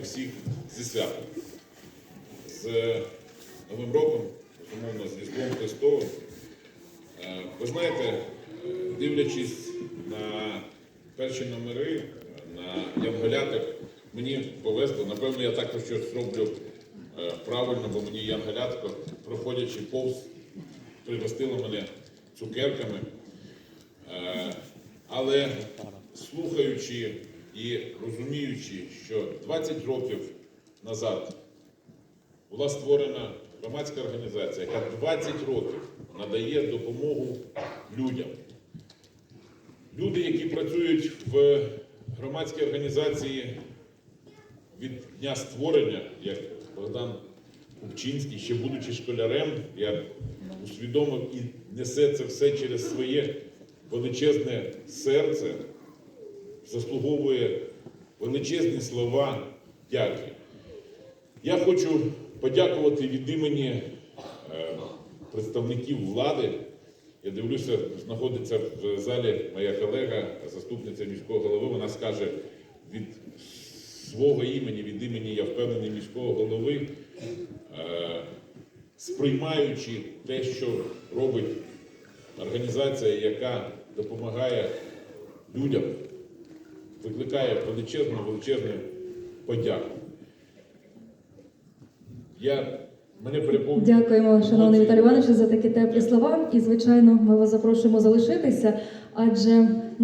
всіх зі святом. З Новим роком, безумовно, з Різдвом Христовим. Е, Ви знаєте, е, дивлячись на перші номери, на Янголяток, мені повезло, напевно, я також щось роблю е, правильно, бо мені Янголятко, проходячи повз, пригостило мене цукерками. Але слухаючи і розуміючи, що 20 років назад була створена громадська організація, яка 20 років надає допомогу людям. Люди, які працюють в громадській організації від дня створення, як Богдан Купчинський, ще будучи школярем, я усвідомив і несе це все через своє величезне серце, заслуговує величезні слова дяки. Я хочу подякувати від імені е, представників влади. Я дивлюся, знаходиться в залі моя колега, заступниця міського голови. Вона скаже від свого імені, від імені, я впевнений, міського голови, е, сприймаючи те, що робить організація, яка допомагає людям, викликає величезну, величезну подяку. Я мене переповнює. Дякуємо, шановний. Віталій Іванович, за такі теплі слова. І, звичайно, ми вас запрошуємо залишитися, адже